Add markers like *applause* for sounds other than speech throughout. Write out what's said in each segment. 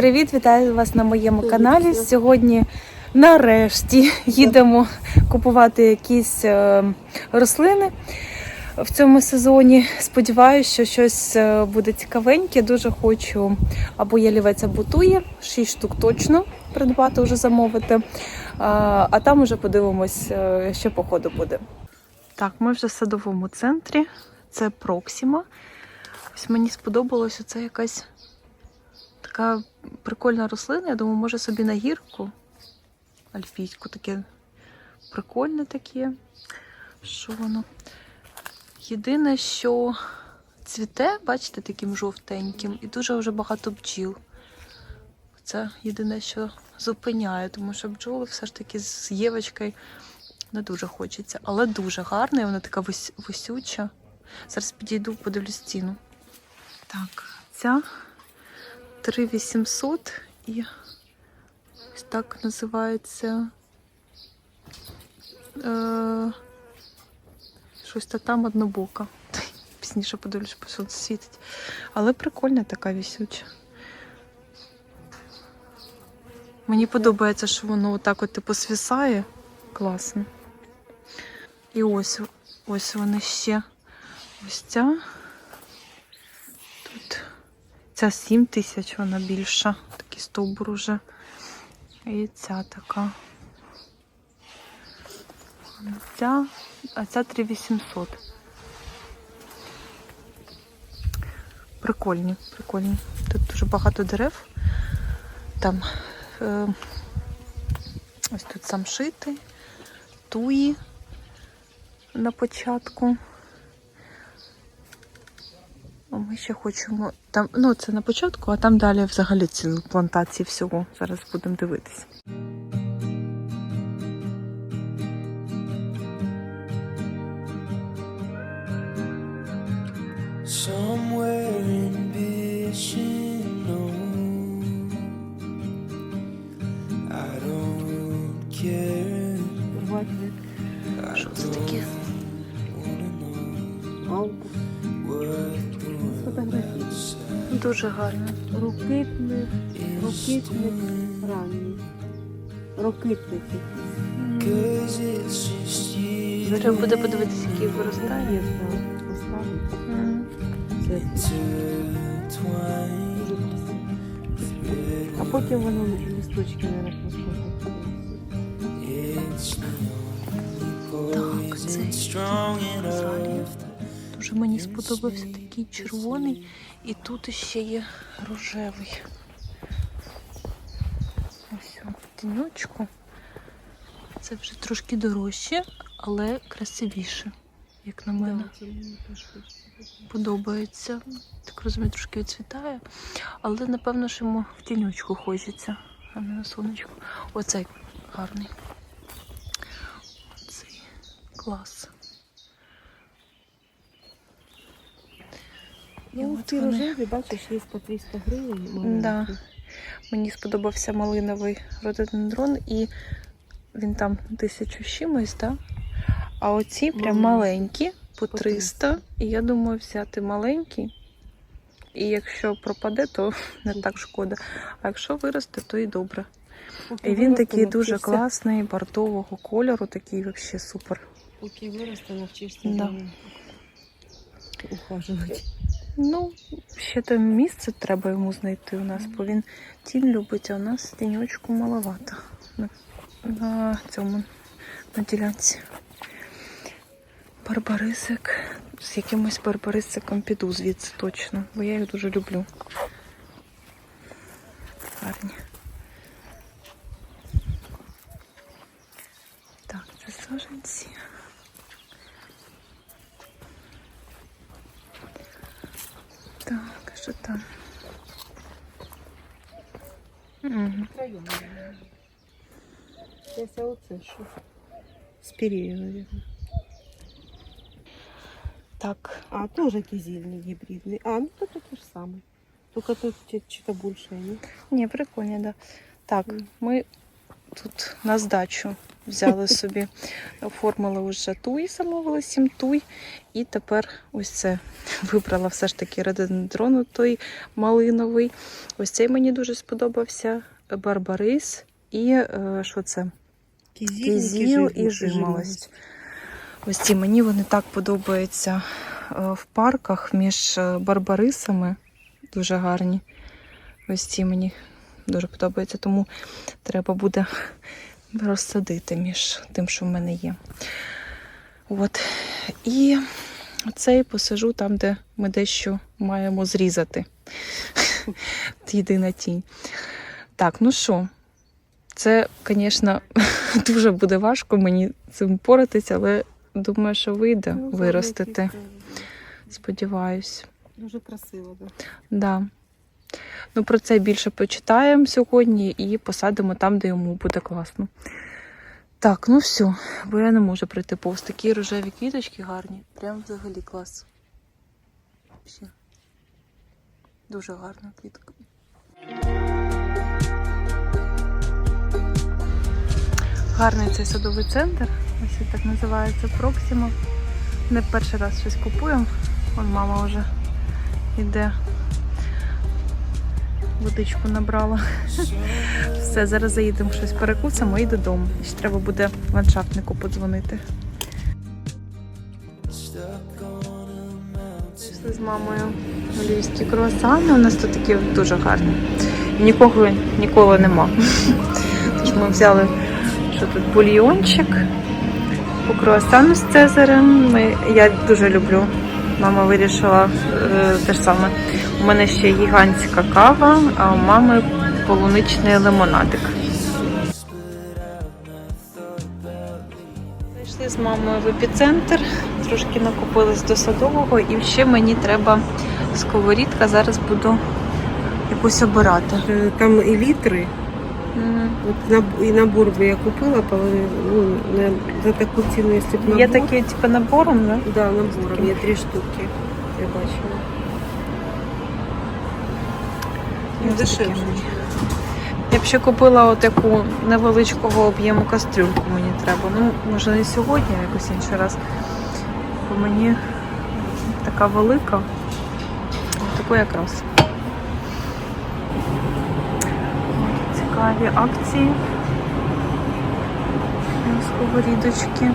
привіт! Вітаю вас на моєму каналі. Сьогодні нарешті їдемо купувати якісь е, рослини в цьому сезоні. Сподіваюся, що щось е, буде цікавеньке. Дуже хочу або ялівець, або тує. Шість штук точно придбати, вже замовити. А, там уже подивимось, е, що по ходу буде. Так, ми вже в садовому центрі. Це Проксіма. Ось мені сподобалося це якась така прикольна рослина. Я думаю, може собі на гірку. Альпійську таке прикольне таке. Що воно? Єдине, що цвіте, бачите, таким жовтеньким, і дуже вже багато бджіл. Це єдине, що зупиняє, тому що бджоли все ж таки з євочкою не дуже хочеться. Але дуже гарна, і вона така вис- висюча. Зараз підійду, подивлюсь ціну. Так, ця 3800 і ось так називається. Е, щось та там однобока. Пізніше подивлюсь, що сонце світить. Але прикольна така вісюча. Мені подобається, що воно отак от типу свисає. Класно. І ось, ось вони ще. Ось ця. Ця 7 тисяч, вона більша. Такий стовбур уже. І ця така. Ця, а ця 3800. Прикольні, прикольні. Тут дуже багато дерев. Там е, ось тут самшити, туї на початку. А Ми ще хочемо. Там, ну, це на початку, а там далі взагалі ці плантації всього. Зараз будемо дивитися. Somewhere ambition knows I don't care. I Що це таке? wanna Дуже гарно. Рокитник, рокитник ранній. Рокитник якийсь. Cause it's just you Треба буде подивитися, який виростає. А потім воно листочки не the Так, це. Дуже мені сподобався такий червоний, і тут ще є рожевий. Ось в тіньочку. Це вже трошки дорожче, але красивіше, як на мене. Подобається. Так розумію, трошки відцвітає. Але напевно, що йому в тіньочку хочеться, а не на сонечку. Оцей гарний. Оцей клас. Ну, ці вони. рожеві, бачиш, є по 300 гривень. Да. Мені сподобався малиновий рододендрон, і він там тисячу чимось, так? А оці прям Маленькі. маленькі, по По 300. І я думаю, взяти маленький. І якщо пропаде, то *laughs* не так шкода. А якщо виросте, то і добре. І він такий дуже класний, бордового кольору, такий взагалі супер. Поки виросте, навчишся Да. ухажувати. Ну, ще то місце треба йому знайти у нас, бо він тінь любить, а у нас тіньочку маловато на, на цьому на ділянці. Барбарисик. З якимось барбарисиком піду звідси точно, бо я їх дуже люблю. Гарні. Так, це саженці. що там? Мгм. Це оце що? Спірію, мабуть. Так, А, тоже кизильный гибридный. А, ну то то же самое. Только тут че- что-то большее, не? ні, прикольні, да. Так, Мгм. ми тут на здачу взяли собі. Оформили вже туй, замовили сім туй. І тепер ось це вибрала все ж таки рододендрон той малиновий. Ось цей мені дуже сподобався. Барбарис і е, що це? Кізіл і жимолость. Ось ці мені вони так подобаються е, в парках між е, барбарисами. Дуже гарні. Ось ці мені дуже подобаються, тому треба буде розсадити між тим, що в мене є. От. І цей посажу там, де ми дещо маємо зрізати. Єдина тінь. Так, ну що, це, звісно, *laughs* дуже буде важко мені цим поратися, але думаю, що вийде Ну, виростити. Сподіваюсь. Дуже красиво, так. Да. Ну, про це більше почитаємо сьогодні і посадимо там, де йому буде класно. Так, ну все, бо я не можу пройти повз такі рожеві квіточки гарні. Прям взагалі клас. Все. Дуже гарна квітка. Гарний цей садовий центр. Ось він так називається Проксима. Не перший раз щось купуємо. Вон мама вже йде. Водичку набрала. *laughs* Все, зараз заїдемо щось перекусимо і додому. Ще треба буде ландшафтнику подзвонити. Пішли з мамою львівські круасани. У нас тут такі дуже гарні. Нікого ніколи нема. *laughs* Тож ми взяли, що тут бульйончик по круасану з Цезарем. Ми, я дуже люблю. Мама вирішила е, те ж саме. У мене ще гігантська кава, а у мами полуничний лимонадик. Зайшли з мамою в епіцентр, трошки накупились до садового, і ще мені треба сковорідка. Зараз буду якусь обирати. Е, Там і літри. От і набор би я купила, але ну, не, за таку ціну, якщо б набор. Є такі, типу, набором, да? Да, набором, є три штуки. Я бачила. Ну, Ось дешевше. Я б ще купила таку невеличкого об'єму кастрюльку мені треба. Ну, може не сьогодні, а якось інший раз. Бо мені така велика. Таку якраз. Цікаві акції. Сковорідочки.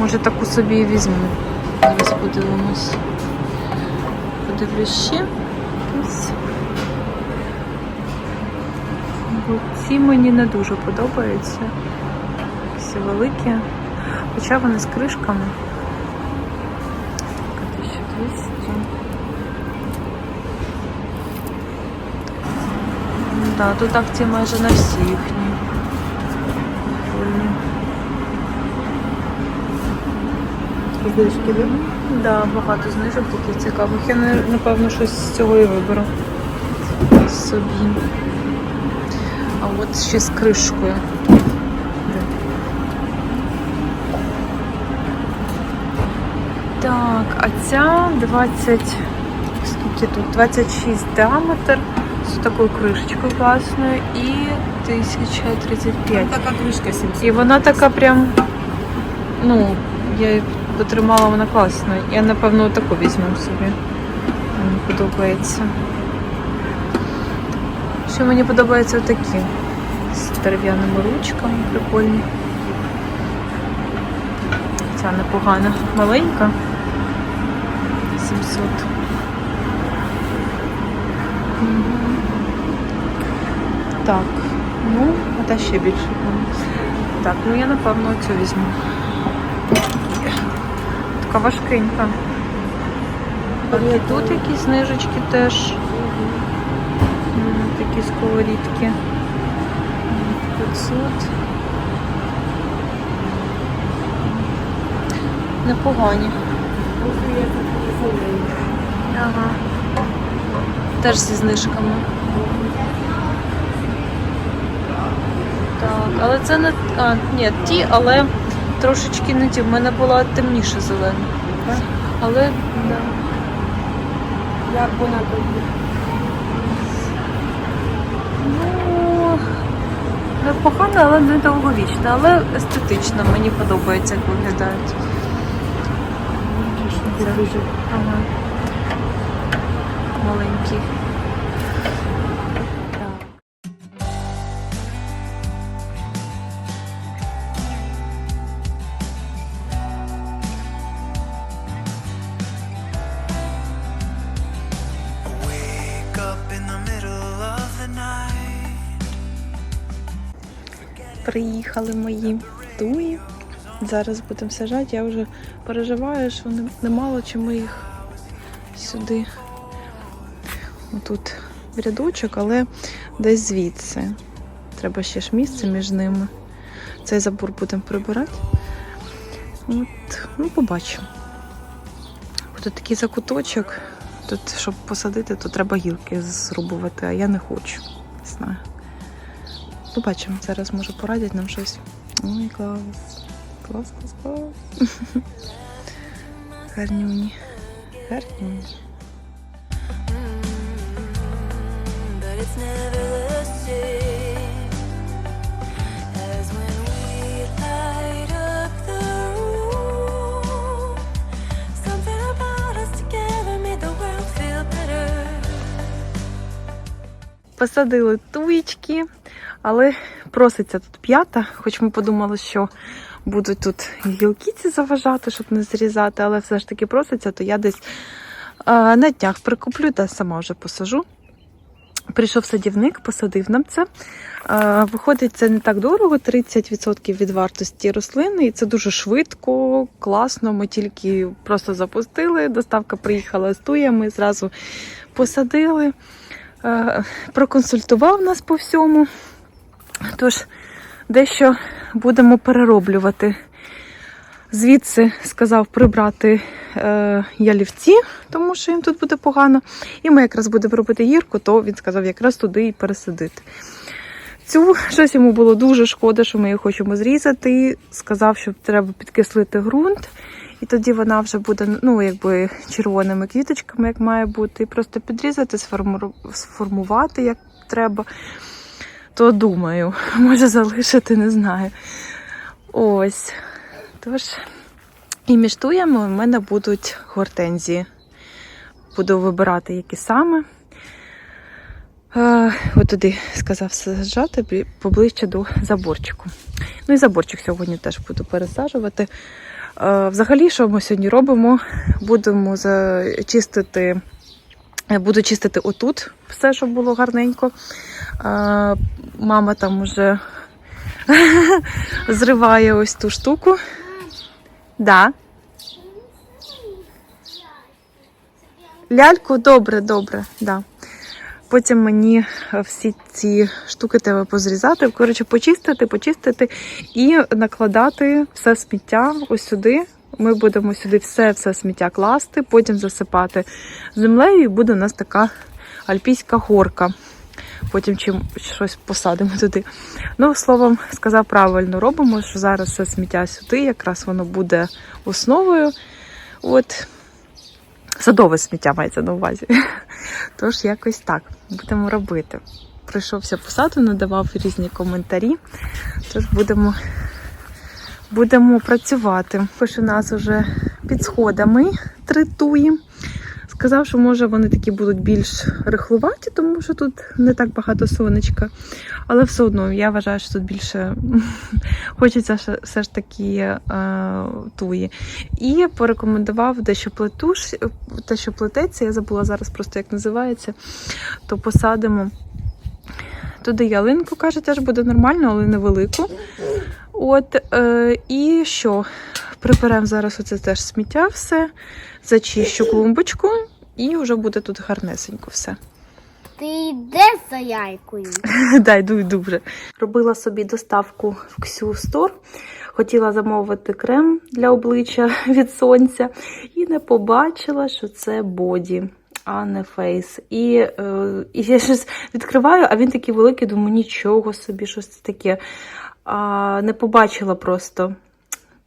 Може таку собі і візьму. Зараз подивимось. Подивлюсь ще. Бо ці мені не дуже подобаються. Всі великі. Хоча вони з кришками. Так, 1200. Ну Да, тут акції майже на всі їхні. Прикольні. Знижки, да? Багато знижок таких цікавих. Я напевно щось з цього і виберу собі. А от ще з кришкою. Так, а ця 20. Скільки тут? 26 діаметр з такою кришечкою класною і 1035. Така кришка 700. І вона така прям, ну, я її потримала, вона класна. Я, напевно, таку візьму собі. Мені подобається. Ще мені подобаються такі з дерев'яними ручками, прикольні. Ця непогана, маленька. 700. Мгм. Так, ну, а та ще більше. Так, ну я напевно цю візьму. Така важкенька. І тут якісь знижечки теж. Такі сковорідки. М, 500. Непогані. Ага. Теж зі знижками. Так, але це не. А, ні, ті, але трошечки не ті. В мене була темніша зелена. Так? Але да. Як вона тобі? Ну, непогано, але не довговічно, але естетично. Мені подобається, як виглядають. Це дуже Ага. Маленький. Приїхали мої туї. Зараз будемо сажати. Я вже переживаю, що не- немало чи ми їх сюди. Тут рядочок, але десь звідси. Треба ще ж місце між ними. Цей забор будемо прибирати. От, ну, побачимо. Буде такий закуточок. Тут, щоб посадити, то треба гілки зрубувати, а я не хочу. Знаю. Побачимо. Зараз може порадять нам щось. Ой, клас. Клас, клас, клас. Гарнюні. Гарнюні. Посадили туєчки, але проситься тут п'ята, хоч ми подумали, що будуть тут гілки ці заважати, щоб не зрізати, але все ж таки проситься, то я десь е, на днях прикуплю та сама вже посажу. Прийшов садівник, посадив нам це. Е, Виходить, це не так дорого, 30% від вартості рослини, і це дуже швидко, класно. Ми тільки просто запустили. Доставка приїхала з туями, зразу посадили, Е, проконсультував нас по всьому. Тож, дещо будемо перероблювати. Звідси сказав прибрати е, ялівці, тому що їм тут буде погано. І ми якраз будемо робити гірку, то він сказав якраз туди і пересадити. Цю щось йому було дуже шкода, що ми її хочемо зрізати. Сказав, що треба підкислити ґрунт, і тоді вона вже буде ну, якби червоними квіточками, як має бути. І просто підрізати, сформу- сформувати як треба. То думаю, *laughs* може залишити, не знаю. Ось. Тож, і між туями у мене будуть гортензії. Буду вибирати, які саме. Е, от туди сказав саджати поближче до заборчику. Ну і заборчик сьогодні теж буду пересаджувати. Е, взагалі, що ми сьогодні робимо? Будемо зачистити, буду чистити отут все, щоб було гарненько. Е, мама там уже *laughs* зриває ось ту штуку. Да. Ляльку, добре, добре, да. Потім мені е, всі ці штуки треба позрізати, коротше, почистити, почистити і накладати все сміття ось сюди. Ми будемо сюди все, все сміття класти, потім засипати землею, і буде у нас така альпійська горка. Потім чим щось посадимо туди. Ну, словом, сказав правильно, робимо, що зараз все сміття сюди, якраз воно буде основою. От, садове сміття мається на увазі. *laughs* Тож якось так будемо робити. Прийшовся посаду, надавав різні коментарі. Тож будемо, будемо працювати. У нас вже під сходами три туї. Сказав, що може вони такі будуть більш рихлуваті, тому що тут не так багато сонечка. Але все одно я вважаю, що тут більше *laughs* хочеться все ж таки е, туї. І порекомендував дещо плетуш, те, що плететься, я забула зараз просто як називається, то посадимо. Туди ялинку, каже, теж буде нормально, але невелику. От, е, і що? Приберемо зараз оце теж сміття, все, зачищу клумбочку, і вже буде тут гарнесенько все. Ти йдеш за яйкою. *laughs* Да, йду, йду вже. Робила собі доставку в Ксю Стор. Хотіла замовити крем для обличчя *laughs* від сонця і не побачила, що це боді, а не фейс. І, е, і я щось відкриваю, а він такий великий, думаю, нічого собі, щось таке. А, не побачила просто.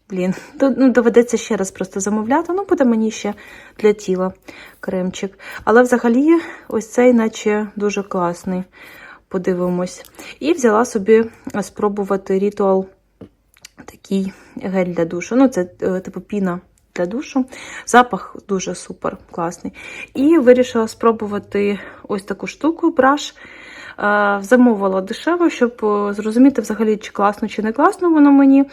Блін, ну, доведеться ще раз просто замовляти. Ну, буде мені ще для тіла кремчик. Але взагалі, ось цей, наче дуже класний. подивимось. І взяла собі спробувати ритуал такий гель для душу. Ну, це е, типу піна для душу. Запах дуже супер класний. І вирішила спробувати ось таку штуку, браш. Замовила дешево, щоб е, зрозуміти взагалі, чи класно, чи не класно воно мені.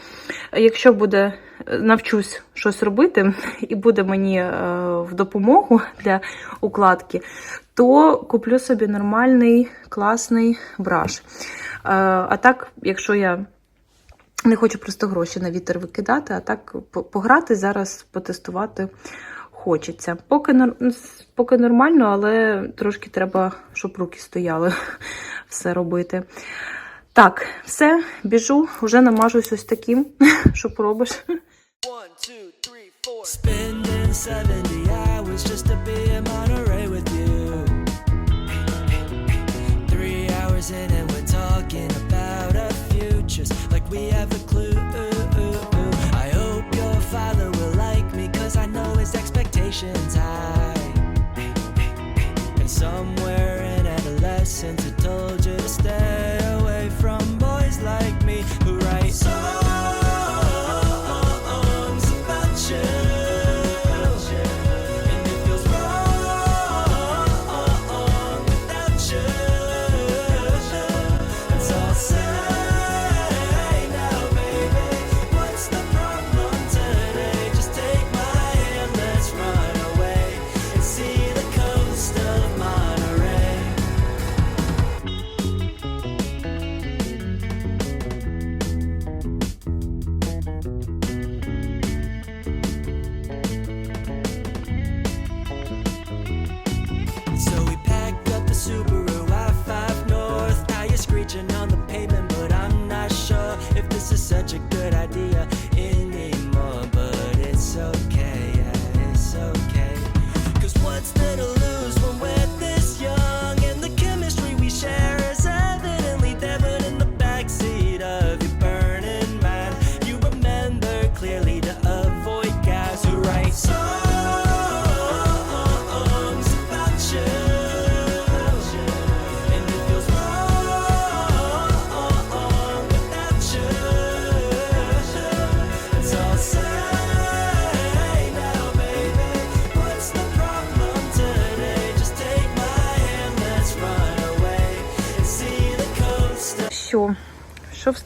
Якщо буде, е, навчусь щось робити, *laughs* і буде мені е, в допомогу для укладки, то куплю собі нормальний класний браш. А так, якщо я не хочу просто гроші на вітер викидати, а так пограти зараз, потестувати хочеться. Поки, поки нормально, але трошки треба, щоб руки стояли все робити. Так, все, біжу, вже намажусь ось таким, що пробиш. One, two, three, four. Spending 70 hours just to be in Monterey with you. Three hours in and we're talking about our futures like we have a adolescence I told you to stay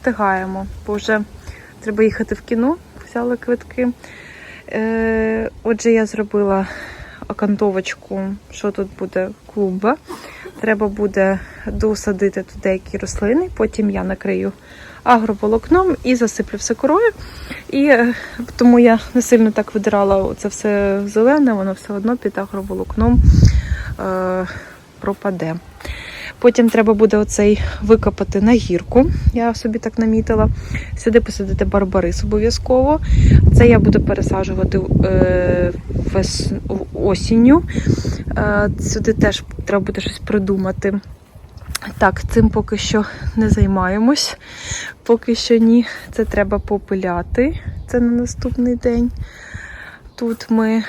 встигаємо? Бо вже треба їхати в кіно, взяли квитки. Е, отже, я зробила окантовочку, що тут буде клумба. Треба буде досадити тут деякі рослини, потім я накрию агроволокном і засиплю все корою. І е, тому я не сильно так видирала це все зелене, воно все одно під агроволокном е, пропаде. Потім треба буде оцей викопати на гірку. Я собі так намітила. Сюди посадити барбарис обов'язково. Це я буду пересаджувати е, осінню. Е, сюди теж треба буде щось придумати. Так, цим поки що не займаємось. Поки що ні. Це треба попиляти. Це на наступний день. Тут ми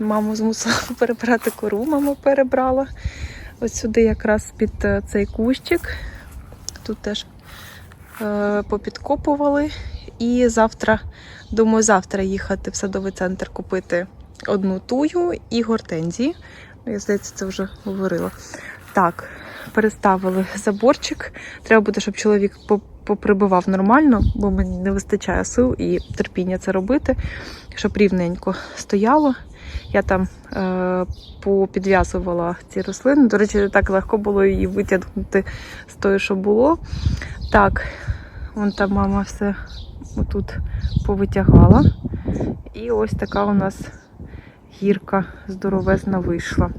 маму змусила *laughs* перебрати кору, мама перебрала. Ось сюди якраз під е, цей кущик. Тут теж е, попідкопували. І завтра, думаю, завтра їхати в садовий центр купити одну тую і гортензії. Ну, Я здається, це вже говорила. Так, переставили заборчик. Треба буде, щоб чоловік по- поприбивав нормально, бо мені не вистачає сил і терпіння це робити, щоб рівненько стояло. Я там е, попідв'язувала ці рослини. До речі, так легко було її витягнути з тої, що було. Так, вон там мама все отут повитягала. І ось така у нас гірка здоровезна вийшла.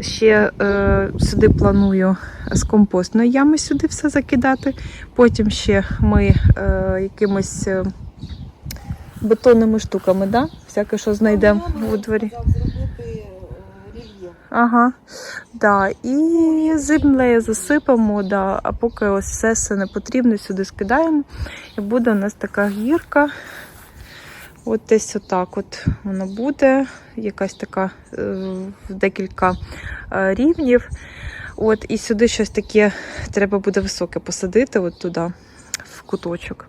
Ще е, сюди планую з компостної ями сюди все закидати. Потім ще ми е, якимось е, бетонними штуками, да? всяке, що знайдемо у дворі. Ага, да. І землею засипамо, да. а поки ось все, все не потрібно, сюди скидаємо. І буде у нас така гірка. От десь отак от воно буде. Якась така е, декілька е, рівнів. От, і сюди щось таке треба буде високе посадити, от туди, в куточок.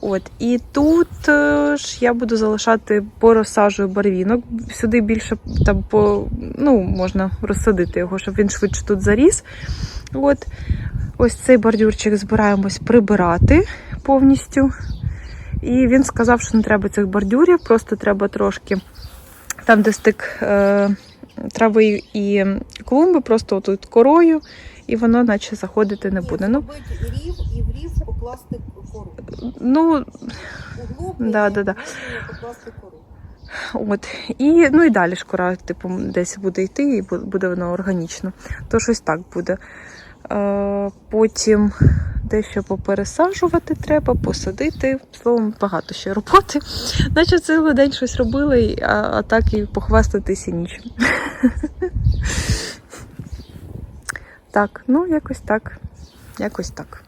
От, і тут е, ж я буду залишати порозсаджую барвінок. Сюди більше там по, ну, можна розсадити його, щоб він швидше тут заріс. От, ось цей бордюрчик збираємось прибирати повністю. І він сказав, що не треба цих бордюрів, просто треба трошки там, де стик е, трави і клумби, просто тут корою, і воно наче заходити не буде. Ну, рів, і в покласти кору. ну Да, да, да. От. І, ну і далі шкура, типу, десь буде йти, і буде воно органічно. То щось так буде. Е, потім дещо попересаджувати треба, посадити. Словом, багато ще роботи. Наче цілий день щось робили, а, а так і похвастатися нічим. *laughs* Так, ну якось так. Якось так.